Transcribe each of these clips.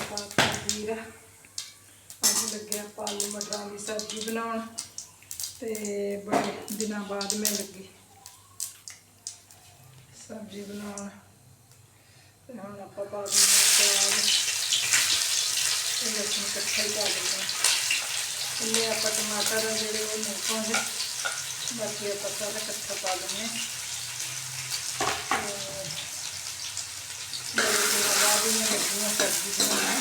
ਪਾਤਾ ਜੀਰਾ ਅੱਜ ਲੱਗਿਆ ਆਪਾਂ ਆਲੂ ਮਟਰਾਂ ਦੀ ਸਬਜ਼ੀ ਬਣਾਉਣ ਤੇ ਬੜੇ ਦਿਨਾਂ ਬਾਅਦ ਮੈਂ ਲੱਗੀ। ਸਬਜ਼ੀ ਬਣਾਉਣ। ਤੇ ਹੁਣ ਆਪਾਂ ਪਾ ਦਿੰਦੇ ਪਿਆਜ਼ ਤੇ ਲਸਣ ਇਕੱਠਾ ਹੀ ਪਾ ਦਿੰਦੇ ਹਾਂ। ਆਪਾਂ ਟਮਾਟਰ ਆ ਜਿਹੜੇ ਉਹ ਨਹੀਂ ਪਾਉਂਦੇ ਬਾਕੀ ਆਪਾਂ ਸਾਰਾ ਇਕੱਠਾ ਪਾ ਦਿੰਦੇ ਹਾਂ ਤੇ ਬੜੇ ਦਿਨਾਂ ਬਾਅਦ ਹੀ ਮੈਂ ਲੱਗੀ ਹਾਂ ਸਬਜ਼ੀ ਬਣਾਉਣ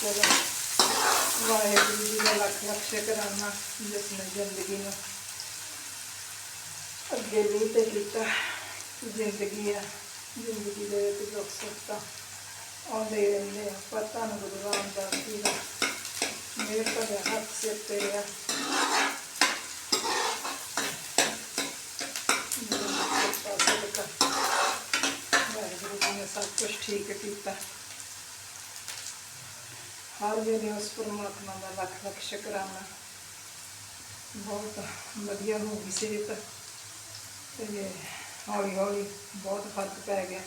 ਚਲੋ ਵਾਹਿਗੁਰੂ ਜੀ ਦਾ ਲੱਖ ਲੱਖ ਸ਼ੁਕਰਾਨਾ ਜਿਸ ਜ਼ਿੰਦਗੀ ਨੂੰ। ਅੱਗੇ ਵੀ ਤੇ ਕੀਤਾ ਜ਼ਿੰਦਗੀ ਆ ਜ਼ਿੰਦਗੀ ਦੇ ਵਿੱਚ ਦੁੱਖ ਸੁੱਖ ਆਉਂਦੇ ਰਹਿੰਦੇ ਆ। ਪਰ ਧੰਨ ਗੁਰੂ ਰਾਮਦਾਸ ਜੀ ਦਾ। ਮੇਰ ਭਰਿਆ ਹੱਥ ਸਿਰ ਤੇ ਆ ਵਾਹਿਗੁਰੂ ਜੀ ਨੇ ਸਭ ਕੁਝ ਠੀਕ ਕੀਤਾ। ਹਰ ਵੇਲੇ ਉਸ ਪਰਮਾਤਮਾ ਦਾ ਲੱਖ ਲੱਖ ਸ਼ੁਕਰਾਨਾ। ਬਹੁਤ ਵਧੀਆ ਹੋ ਗਈ ਸਿਹਤ। ਤੇ ਹੌਲੀ ਹੌਲੀ ਬਹੁਤ ਫ਼ਰਕ ਪੈ ਗਿਆ।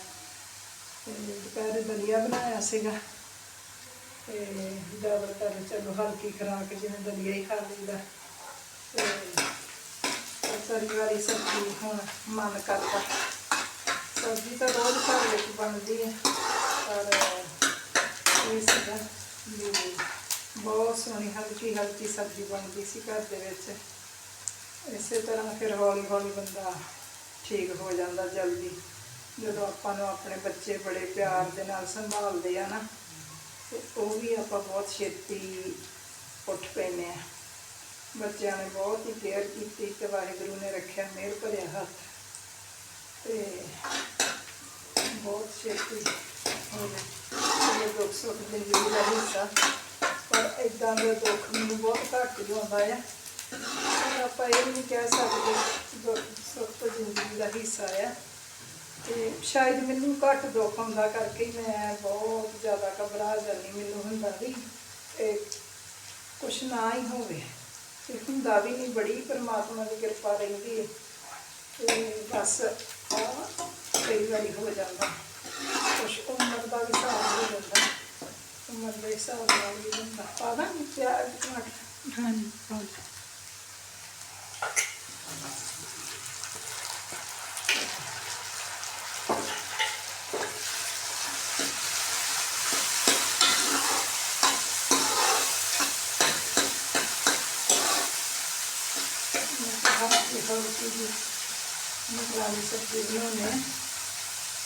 ਤੇ ਦੁਪਹਿਰੇ ਦਲੀਆ ਬਣਾਇਆ ਸੀਗਾ। ਤੇ ਜ਼ਿਆਦਾਤਰ ਚਲੋ ਹਲਕੀ ਖੁਰਾਕ ਜਿਵੇਂ ਦਲੀਆ ਹੀ ਖਾ ਲਈਦਾ। ਤੇ ਤਰੀ ਵਾਲੀ ਸਬਜ਼ੀ ਹੁਣ ਮਨ ਕਰਦਾ। ਸਬਜ਼ੀ ਤਾਂ ਰੋਜ਼ ਘਰ ਵਿੱਚ ਬਣਦੀ ਹੈ। ਪਰ ਇਹ ਸੀਗਾ ਵੀ ਬਹੁਤ ਸੋਹਣੀ ਹਲਕੀ ਹਲਕੀ ਸਬਜ਼ੀ ਬਣਦੀ ਸੀ ਘਰ ਦੇ ਵਿੱਚ। ਇਸੇ ਤਰ੍ਹਾਂ ਫਿਰ ਹੌਲੀ ਹੌਲੀ ਬੰਦਾ ਠੀਕ ਹੋ ਜਾਂਦਾ ਜਲਦੀ। ਜਦੋਂ ਆਪਾਂ ਨੂੰ ਆਪਣੇ ਬੱਚੇ ਬੜੇ ਪਿਆਰ ਦੇ ਨਾਲ ਸੰਭਾਲਦੇ ਆ ਨਾ, ਤੇ ਉਹ ਵੀ ਆਪਾਂ ਬਹੁਤ ਛੇਤੀ ਉੱਠ ਪੈਂਦੇ ਆ। ਬੱਚਿਆਂ ਨੇ ਬਹੁਤ ਹੀ ਕੇਅਰ ਕੀਤੀ ਤੇ ਵਾਹਿਗੁਰੂ ਨੇ ਰੱਖਿਆ ਮਿਹਰ ਭਰਿਆ ਹੱਥ। ਤੇ ਬਹੁਤ ਛੇਤੀ ਇਹ ਦੁੱਖ ਸੁੱਖ ਜ਼ਿੰਦਗੀ ਦਾ ਹਿੱਸਾ। ਪਰ ਇਦਾਂ ਦਾ ਦੁੱਖ ਮੈਨੂੰ ਬਹੁਤ ਘੱਟ ਹੀ ਆਉਂਦਾ ਆ। ਪਰ ਆਪਾਂ ਇਹ ਨਹੀਂ ਕਹਿ ਸਕਦੇ ਦੁੱਖ ਸੁੱਖ ਤਾਂ ਜ਼ਿੰਦਗੀ ਦਾ ਹਿੱਸਾ ਆ। ਤੇ ਸ਼ਾਇਦ ਮੈਨੂੰ ਘੱਟ ਦੁੱਖ ਆਉਂਦਾ ਕਰਕੇ ਮੈਂ ਬਹੁਤ ਜ਼ਿਆਦਾ ਘਬਰਾ ਜਾਂਦੀ ਮੈਨੂੰ ਹੁੰਦਾ ਵੀ ਇਹ ਕੁਛ ਨਾ ਹੀ ਹੋਵੇ। ਤੇ ਹੁੰਦਾ ਵੀ ਨਹੀਂ, ਬੜੀ ਪਰਮਾਤਮਾ ਦੀ ਕਿਰਪਾ ਰਹਿੰਦੀ ਹੈ। ਤੇ ਬਸ ਆਹ ਕਈ ਵਾਰੀ ਹੋ ਜਾਂਦਾ। ਕੁਛ ਉਮਰ ਦਾ ਵੀ ਹਿਸਾਬ ਹੋ ਜਾਂਦਾ ਉਮਰ ਦੇ ਹਿਸਾਬ ਨਾਲ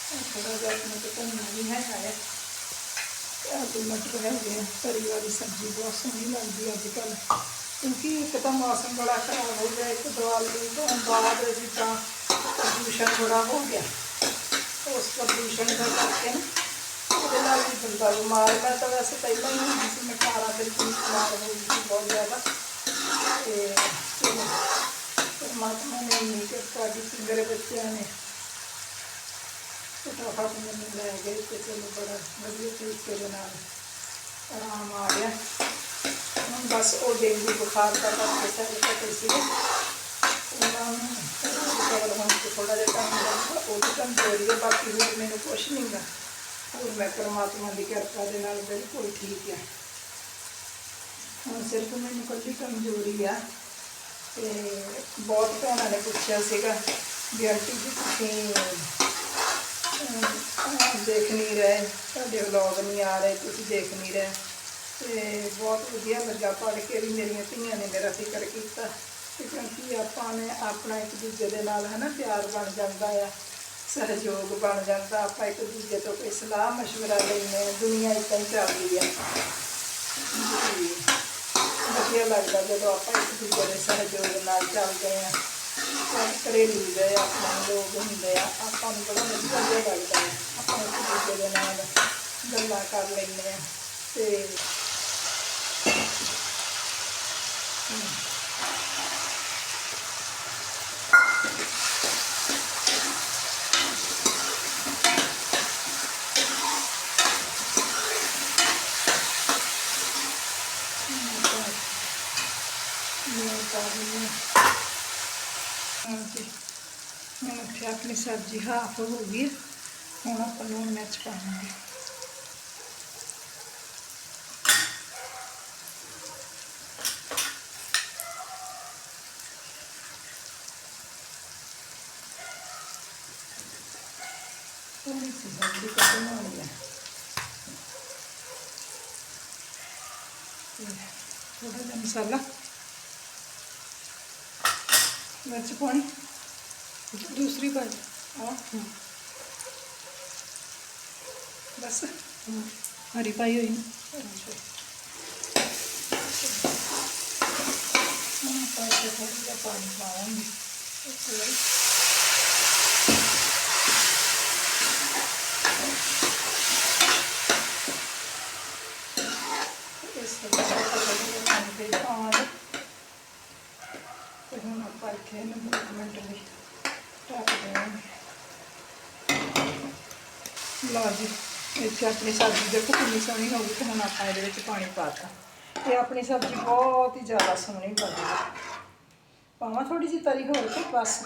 ਵੀ ਹੁੰਦਾ ਪਾਦਾ ਨਹੀਂ ਪਿਆਰ ਟਮਾਟਰ ਹਾਂਜੀ ਬਹੁਤ ਹਲਕੀ ਹਲਕੀ ਜੀ ਮਟਰਾਂ ਦੀ ਸਬਜ਼ੀ ਬਣਾਉਂਦੇ ਹਾਂ ਥੋੜਾ ਜਿਹਾ ਆਪਣੇ ਕੋਲ ਧਨੀਆ ਵੀ ਹੈ ਆਇਆ ਆਲੂ ਮਟਰ ਹੈਗੇ ਆ ਤਰੀ ਵਾਲੀ ਸਬਜ਼ੀ ਬਹੁਤ ਸੋਹਣੀ ਲੱਗਦੀ ਅੱਜ ਕੱਲ੍ਹ ਕਿਉਂਕਿ ਇੱਕ ਤਾਂ ਮੌਸਮ ਬੜਾ ਖਰਾਬ ਹੋ ਗਿਆ ਇੱਕ ਦਿਵਾਲੀ ਤੋਂ ਬਾਅਦ ਜਿੱਦਾਂ ਪ੍ਰਦੂਸ਼ਣ ਬੜਾ ਹੋ ਗਿਆ ਉਸ ਪ੍ਰਦੂਸ਼ਣ ਦਾ ਕਰਕੇ ਨਾ ਉਹਦੇ ਨਾਲ ਵੀ ਬੰਦਾ ਬਿਮਾਰ ਮੈਂ ਤਾਂ ਵੈਸੇ ਪਹਿਲਾਂ ਹੀ ਫਟਾਫਟ ਮੈਨੂੰ ਲੈ ਗਏ ਤੇ ਚਲੋ ਬੜਾ ਵਧੀਆ ਤਰੀਕੇ ਦੇ ਨਾਲ ਆਰਾਮ ਆ ਗਿਆ। ਹੁਣ ਬਸ ਉਹ ਡੇਂਗੂ ਬੁਖਾਰ ਦਾ ਕਰਕੇ ਸਾਰੇ ਪਤਾ ਸੀ। ਉਹਨਾਂ ਨੂੰ ਕਵਰ ਹੋਣ ਤੇ ਥੋੜਾ ਜਿਹਾ ਟਾਈਮ ਲੱਗਦਾ, ਉਹ ਵੀ ਕਮਜ਼ੋਰੀ ਹੈ ਬਾਕੀ ਹੋਰ ਮੈਨੂੰ ਕੁਛ ਨਹੀਂ ਗਾ ਹੋਰ ਮੈਂ ਪਰਮਾਤਮਾ ਦੀ ਕਿਰਪਾ ਦੇ ਨਾਲ ਬਿਲਕੁਲ ਠੀਕ ਆ। ਹੁਣ ਸਿਰਫ ਮੈਨੂੰ ਕੱਲੀ ਕਮਜ਼ੋਰੀ ਆ ਤੇ ਬਹੁਤ ਭੈਣਾਂ ਨੇ ਪੁੱਛਿਆ ਸੀਗਾ ਵੀ ਆਂਟੀ ਜੀ ਤੁਸੀਂ ਦੇਖ ਨਹੀਂ ਰਹੇ ਤੁਹਾਡੇ ਵਲੌਗ ਨਹੀਂ ਆ ਰਹੇ ਤੁਸੀਂ ਦੇਖ ਨਹੀਂ ਰਹੇ। ਤੇ ਬਹੁਤ ਵਧੀਆ ਲੱਗਾ ਪੜ੍ਹ ਕੇ ਵੀ ਮੇਰੀਆਂ ਧੀਆਂ ਨੇ ਮੇਰਾ ਫਿਕਰ ਕੀਤਾ ਤੇ ਕਿਉਂਕਿ ਆਪਾਂ ਨੇ ਆਪਣਾ ਇੱਕ ਦੂਜੇ ਦੇ ਨਾਲ ਹੈ ਨਾ ਪਿਆਰ ਬਣ ਜਾਂਦਾ ਆ, ਸਹਿਯੋਗ ਬਣ ਜਾਂਦਾ, ਆਪਾਂ ਇੱਕ ਦੂਜੇ ਤੋਂ ਕੋਈ ਸਲਾਹ ਮਸ਼ਵਰਾ ਲੈਂਦੇ ਹਾਂ, ਦੁਨੀਆ ਇਦਾਂ ਹੀ ਚੱਲਦੀ ਆ। ਵਧੀਆ ਲੱਗਦਾ ਜਦੋਂ ਆਪਾਂ ਇੱਕ ਦੂਜੇ ਦੇ ਸਹਿਯੋਗ ਨਾਲ ਚੱਲਦੇ ਆ ਘਰੇਲੂ ਗਏ ਆਪਣੇ ਲੋਕ ਹੁੰਦੇ ਆ, ਆਪਾਂ ਨੂੰ ਬੜਾ ਵਧੀਆ ਜਿਹਾ ਲੱਗਦਾ ਹੈ। ਆਪਾਂ ਇੱਕ ਦੂਜੇ ਦੇ ਨਾਲ ਗੱਲਾਂ ਕਰ ਲੈਂਦੇ ਆ ਤੇ ਹਾਂਜੀ। ਹੁਣ ਇੱਥੇ ਆਪਣੀ ਸਬਜ਼ੀ ਹਾਫ ਹੋ ਗਈ ਹੈ। ਹੁਣ ਆਪਾਂ ਲੂਣ ਮਿਰਚ ਪਾਵਾਂਗੇ। ਥੋੜੀ ਹੈ। ਥੋੜਾ ਜਿਹਾ ਮਸਾਲਾ। ਮਿਰਚ ਪਾਉਣੀ। ਦੂਸਰੀ ਪਾ ਆ ਬਸ। ਹਰੀ ਪਾਈ ਹੋਈ ਨਾ। ਪਾਣੀ ਪਾਵਾਂਗੇ ਇੱਕ ਵਾਰੀ ਇਸ ਤਰ੍ਹਾਂ। ਪਾਣੀ ਤੇ ਪਾਵਾਂਗੇ ਹੁਣ ਆਪਾਂ ਇੱਥੇ ਇਹਨੂੰ ਦੋ ਕੁ ਮਿੰਟ ਲਈ ਢੱਕ ਦੇਵਾਂਗੇ ਲਓ ਜੀ ਇੱਥੇ ਆਪਣੀ ਸਬਜ਼ੀ ਦੇਖੋ ਕਿੰਨੀ ਸੋਹਣੀ ਹੋ ਗਈ ਤੇ ਹੁਣ ਆਪਾਂ ਇਹਦੇ ਵਿੱਚ ਪਾਣੀ ਪਾਤਾ ਇਹ ਆਪਣੀ ਸਬਜ਼ੀ ਬਹੁਤ ਹੀ ਜ਼ਿਆਦਾ ਸੋਹਣੀ ਬਣੀ ਹੈ ਪਾਵਾਂ ਥੋੜੀ ਜਿਹੀ ਤਰੀ ਹੋਰ ਕੇ ਬਸ?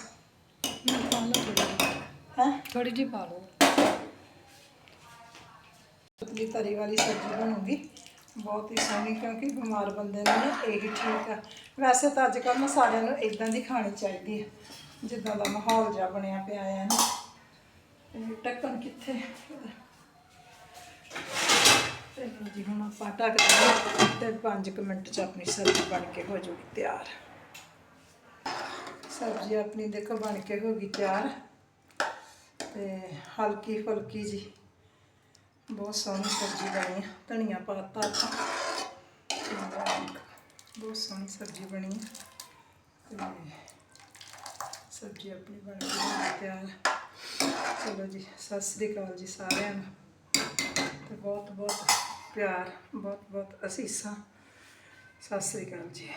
ਹੈ। ਥੋੜੀ ਜਿਹੀ ਪਾ ਲਓ। ਪਤਲੀ ਤਰੀ ਵਾਲੀ ਸਬਜ਼ੀ ਬਣੂਗੀ। ਬਹੁਤ ਹੀ ਸੋਹਣੀ, ਕਿਉਂਕਿ ਬਿਮਾਰ ਬੰਦੇ ਨੂੰ ਨਾ ਇਹੀ ਠੀਕ ਆ। ਵੈਸੇ ਤਾਂ ਅੱਜ ਕੱਲ੍ਹ ਨਾ ਸਾਰਿਆਂ ਨੂੰ ਇਦਾਂ ਦੀ ਖਾਣੀ ਚਾਹੀਦੀ ਹੈ ਜਿੱਦਾਂ ਦਾ ਮਾਹੌਲ ਜਿਹਾ ਬਣਿਆ ਪਿਆ ਹੈ ਨਾ। ਤੇ ਟੱਕਣ ਕਿੱਥੇ? ਤੇ ਜੀ ਹੁਣ ਆਪਾਂ ਢੱਕ ਦਿੰਦੇ ਤੇ 5 ਮਿੰਟ ਚ ਆਪਣੀ ਸਬਜ਼ੀ ਬਣ ਕੇ ਹੋ ਜਾਊਗੀ ਤਿਆਰ। ਸਬਜ਼ੀ ਆਪਣੀ ਦੇਖੋ ਬਣ ਕੇ ਹੋ ਗਈ ਤਿਆਰ। ਤੇ ਹਲਕੀ ਫੁਲਕੀ ਜੀ। ਬਹੁਤ ਸੋਹਣੀ ਸਬਜ਼ੀ ਬਣੀ ਹੈ ਧਨੀਆ ਪਾਤਾ ਬਹੁਤ ਸੋਹਣੀ ਸਬਜ਼ੀ ਬਣੀ ਹੈ ਸਬਜ਼ੀ ਆਪਣੀ ਬਣ ਕੇ ਗਈ ਤਿਆਰ ਚਲੋ ਜੀ, ਸਤਿ ਸ੍ਰੀ ਅਕਾਲ ਜੀ ਸਾਰਿਆਂ ਨੂੰ। ਤੇ ਬਹੁਤ ਬਹੁਤ ਪਿਆਰ ਬਹੁਤ ਬਹੁਤ ਅਸੀਸਾਂ। ਸਤਿ ਸ੍ਰੀ ਅਕਾਲ ਜੀ।